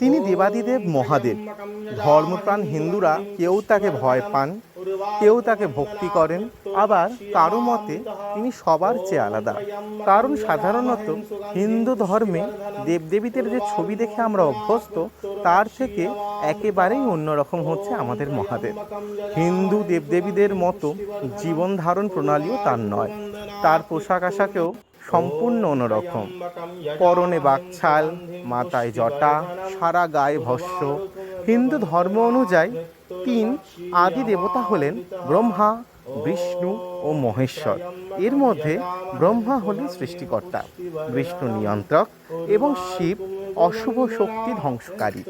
তিনি দেবাদিদেব মহাদেব। ধর্মপ্রাণ হিন্দুরা কেউ তাকে ভয় পান, কেউ তাকে ভক্তি করেন, আবার কারও মতে তিনি সবার চেয়ে আলাদা। কারণ সাধারণত হিন্দু ধর্মে দেবদেবীদের যে ছবি দেখে আমরা অভ্যস্ত, তার থেকে একেবারেই অন্যরকম হচ্ছে আমাদের মহাদেব। হিন্দু দেবদেবীদের মতো জীবন ধারণ প্রণালীও তার নয়। তার পোশাক আশাকেও সম্পূর্ণ অন্যরকম। পরনে বাকছাল, মাথায় জটা, সারা গায়ে ভস্য। হিন্দু ধর্ম অনুযায়ী তিন আদি দেবতা হলেন ব্রহ্মা, বিষ্ণু ও মহেশ্বর। এর মধ্যে ব্রহ্মা হলেন সৃষ্টিকর্তা। বিষ্ণু নিয়ন্ত্রক এবং শিব অশুভ শক্তি ধ্বংসকারী।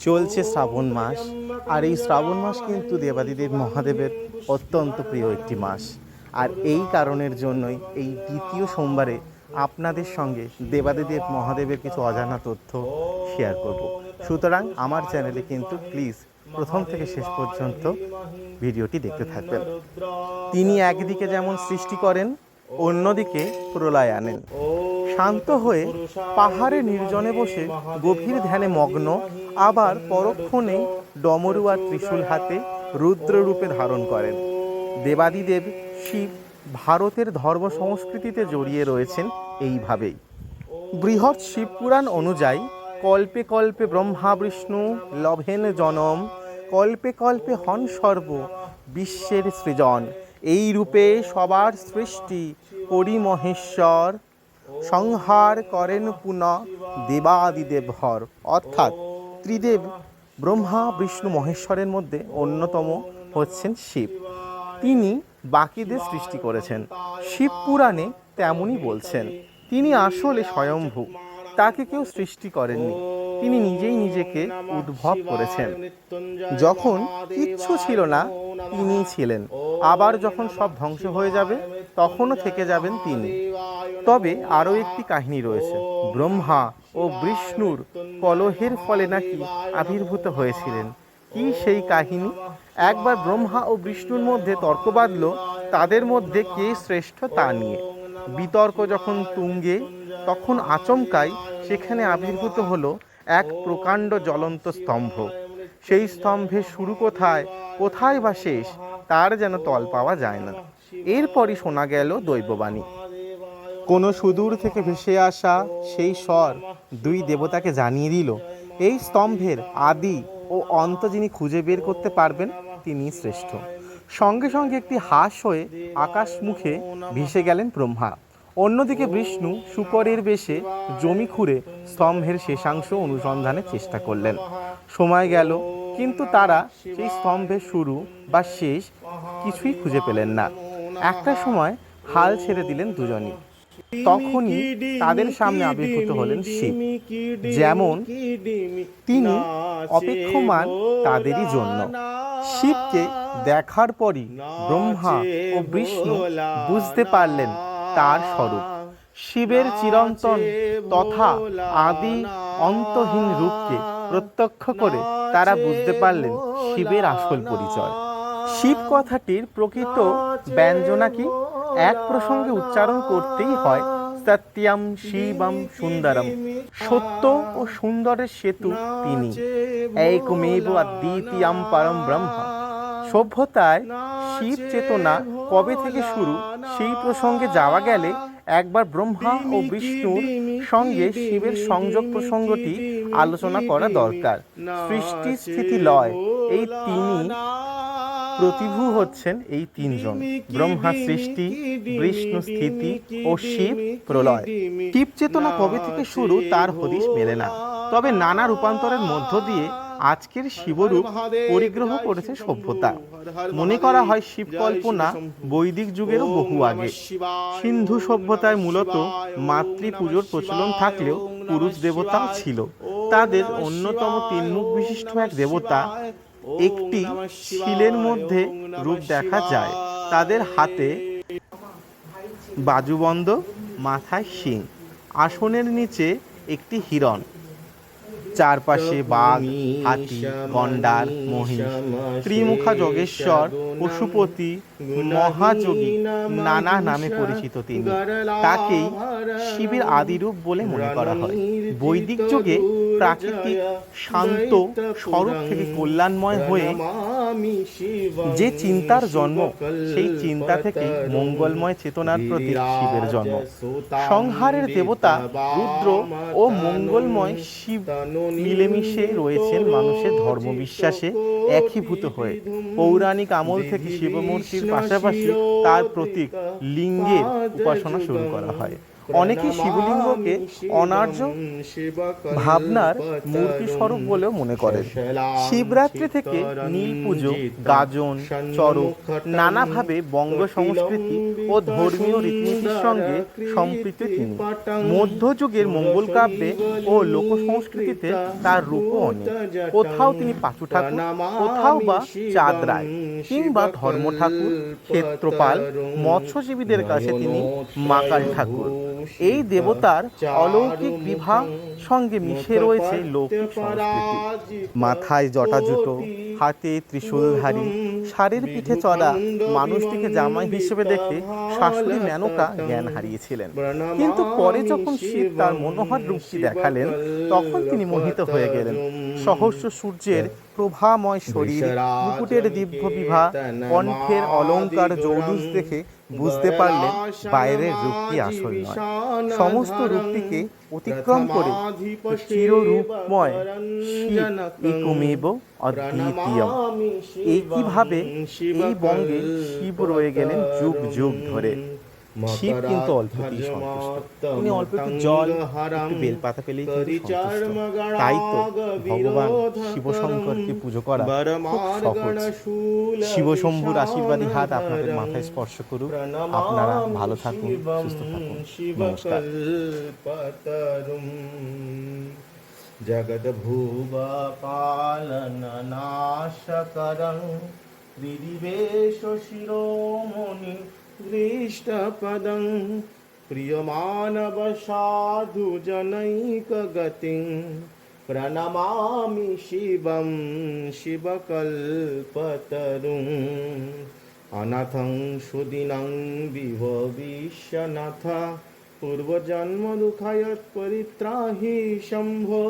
চলছে শ্রাবণ মাস। আর এই শ্রাবণ মাস কিন্তু দেবাদিদেব মহাদেবের অত্যন্ত প্রিয় একটি মাস। আর এই কারণের জন্যই এই দ্বিতীয় সোমবারে আপনাদের সঙ্গে দেবাদিদেব মহাদেবের কিছু অজানা তথ্য শেয়ার করব। সুতরাং আমার চ্যানেলে কিন্তু প্লিজ প্রথম থেকে শেষ পর্যন্ত ভিডিওটি দেখতে থাকবেন। তিনি একদিকে যেমন সৃষ্টি করেন, অন্যদিকে প্রলয় আনেন। শান্ত হয়ে পাহাড়ে নির্জনে বসে গভীর ধ্যানে মগ্ন, আবার পরক্ষণে ডমরু আর ত্রিশূল হাতে রুদ্ররূপে ধারণ করেন। দেবাদিদেব শিব ভারতের ধর্ম সংস্কৃতিতে জড়িয়ে রয়েছেন এইভাবেই। বৃহৎ শিবপুরাণ অনুযায়ী কল্পে কল্পে ব্রহ্মা বিষ্ণু লভেন জনম, কল্পে কল্পে হন সর্ব বিশ্বের সৃজন। এই রূপে সবার সৃষ্টি করি মহেশ্বর সংহার করেন পুনঃ দেবাদিদেব হর অর্থাৎ ত্রিদেব ব্রহ্মা বিষ্ণু মহেশ্বরের মধ্যে অন্যতম হচ্ছেন শিব। তিনি বাকিদের সৃষ্টি করেছেন। শিব পুরাণে তেমনই বলছেন, তিনি আসলে স্বয়ংভূ তাকে কেউ সৃষ্টি করেননি। তিনি নিজেই নিজেকে উদ্ভব করেছেন। যখন কিচ্ছু ছিল না, তিনি ছিলেন। আবার যখন সব ধ্বংস হয়ে যাবে, তখনও থেকে যাবেন তিনি। তবে আরও একটি কাহিনী রয়েছে। ব্রহ্মা ও বিষ্ণুর কলহের ফলে নাকি আবির্ভূত হয়েছিলেন। কি সেই কাহিনী? একবার ব্রহ্মা ও বিষ্ণুর মধ্যে তর্ক বাঁধল, তাদের মধ্যে কে শ্রেষ্ঠ তা নিয়ে। বিতর্ক যখন তুঙ্গে, তখন আচমকাই সেখানে আবির্ভূত হলো এক প্রকাণ্ড জ্বলন্ত স্তম্ভ। সেই স্তম্ভের শুরু কোথায় কোথায় বা শেষ, তার যেন তল পাওয়া যায় না। এরপরই শোনা গেল দৈববাণী। কোনো সুদূর থেকে ভেসে আসা সেই স্বর দুই দেবতাকে জানিয়ে দিল, এই স্তম্ভের আদি ও অন্ত যিনি খুঁজে বের করতে পারবেন, তিনি শ্রেষ্ঠ। সঙ্গে সঙ্গে একটি হাঁস হয়ে আকাশ মুখে ভেসে গেলেন ব্রহ্মা। অন্যদিকে বিষ্ণু শুকরের বেশে জমি খুঁড়ে স্তম্ভের শেষাংশ অনুসন্ধানের চেষ্টা করলেন। সময় গেল, কিন্তু তারা সেই স্তম্ভের শুরু বা শেষ কিছুই খুঁজে পেলেন না। একটা সময় হাল ছেড়ে দিলেন দুজনই। তখনই তাদের সামনে আবির্ভূত হলেন শিব। যেমন তিনি অপেক্ষমান তাদেরই জন্য। শিবকে দেখার পরই ব্রহ্মা ও বিষ্ণু বুঝতে পারলেন তার স্বরূপ। শিবের চিরন্তন তথা আদি অন্তহীন রূপকে প্রত্যক্ষ করে তারা বুঝতে পারলেন শিবের আসল পরিচয়। শিব কথাটির প্রকৃত ব্যঞ্জনা কি? এক প্রসঙ্গে উচ্চারণ করতেই হয় সত্যম শিবম সুন্দরম। সত্য ও সুন্দরের সেতু তিনি। একমেব দ্বিতীয়াম পরম ব্রহ্ম। সভ্যতায় শিব চেতনা কবে থেকে শুরু? সেই প্রসঙ্গে যাওয়া গেলে একবার ব্রহ্মা ও বিষ্ণুর সঙ্গে শিবের সংযোগ প্রসঙ্গটি আলোচনা করা দরকার। সৃষ্টি স্থিতি লয় এই তিনি প্রতিভু হচ্ছেন এই তিনজন। ব্রহ্মা সৃষ্টি, বিষ্ণু স্থিতি ও শিব প্রলয়। শিব চেতনা কবে থেকে শুরু তার হদিশ মেলে না। তবে নানা রূপান্তরের মধ্য দিয়ে আজকের শিবরূপ পরিগ্রহ করেছে সভ্যতা। মনে করা হয় শিব কল্পনা বৈদিক যুগেরও বহু আগে। সিন্ধু সভ্যতায় মূলত মাতৃ পুজোর প্রচলন থাকলেও পুরুষ দেবতাও ছিল। তাদের অন্যতম তিনমুখ বিশিষ্ট এক দেবতা একটি শিলের মধ্যে রূপ দেখা যায়। তাদের হাতে বাজুবন্ধ মাথায় শিং। আসনের নিচে একটি হিরণ। চারপাশে বাঘ হাতি গন্ডার মহিষ ত্রিমুখা যোগেশ্বর পশুপতি মহাযোগী নানা নামে পরিচিত তিনি। তাকেই শিবের আদিরূপ বলে মনে করা হয়। বৈদিক যুগে প্রাকৃতিক শান্ত স্বরূপ থেকে কল্যাণময় হয়ে যে চিন্তার জন্ম সেই চিন্তা থেকে মঙ্গলময় চেতনার প্রতি শিবের জন্ম। সংহারের দেবতা রুদ্র ও মঙ্গলময় শিব মিলেমিশে রয়েছেন মানুষের ধর্ম বিশ্বাসে একীভূত হয়ে। পৌরাণিক আমল থেকে শিবমূর্তির পাশাপাশি তার প্রতীক লিঙ্গের উপাসনা শুরু করা হয়। অনেকে শিবলিঙ্গকে অনার্য ভাবনার মূর্তি স্বরূপ বলেও মনে করেন। শিবরাত্রি থেকে নীল পুজো গাজন চরক নানাভাবে বঙ্গ সংস্কৃতি ও ধর্মীয় রীতিনীতির সঙ্গে সম্পৃক্ত তিনি। মধ্যযুগের মঙ্গল কাব্যে ও লোক সংস্কৃতিতে তার রূপও অনেক। কোথাও তিনি পাঁচু ঠাকুর কোথাও বা চাঁদ রায় কিংবা ধর্ম ঠাকুর ক্ষেত্রপাল মৎস্যজীবীদের কাছে তিনি মাকাল ঠাকুর। এই দেবতার অলৌকিক বিবাহ সঙ্গে মিশে রয়েছে লৌকিক সংস্কৃতি। মাথায় জটাজুটো হাতে ত্রিশূলধারী শাড়ির পিঠে চড়া মানুষটিকে জামাই হিসেবে দেখে শাশুড়ি মেনকা জ্ঞান হারিয়েছিলেন। কিন্তু পরে যখন শিব তার মনোহর রূপটি দেখালেন তখন তিনি মোহিত হয়ে গেলেন। সহস্র সূর্যের প্রভাময় শরীর মুকুটের দিব্য বিভা কণ্ঠের অলংকার জৌলুস দেখে বুঝতে পারলে বাইরের রূপটি আসল নয়। সমস্ত রূপটিকে অতিক্রম করে চিররূপময় একমেব অদ্বিতীয়। একইভাবে এই বঙ্গে শিব রয়ে গেলেন যুগ যুগ ধরে। শিব কিন্তু অল্পতেই সন্তুষ্ট। উনি অল্প একটু জল একটু বেলপাতা পেলেই কিন্তু সন্তুষ্ট। তাই তো ভগবান শিবশঙ্করকে পুজো করা খুব সহজ। শিবশম্ভুর আশীর্বাদী হাত আপনাদের মাথায় স্পর্শ করুক। আপনারা ভালো থাকুন সুস্থ থাকুন। নমস্কার। জগদ্ভুবপালননাশকরং শিরোমণি दृष्टपदं प्रियमानवसाधुजनैकगतिं प्रणमामि शिवं शिवकल्पतरुम् अनाथं सुदिनं विभविष्यनाथ पूर्वजन्मदुःखयत्परित्राहि शम्भो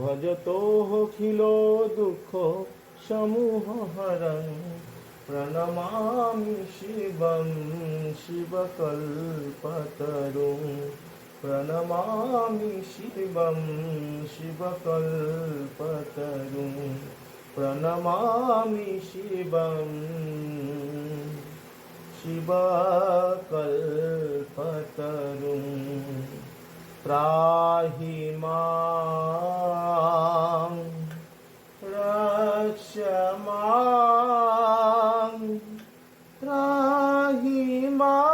भजतोऽखिलो दुःख समूहहरं प्रणमामि शिवं शिवकल्पतरुं प्रणमामि शिवं शिवकल्पतरुं प्रणमामि शिवं शिवकल्पतरुं त्राहि मां रक्ष my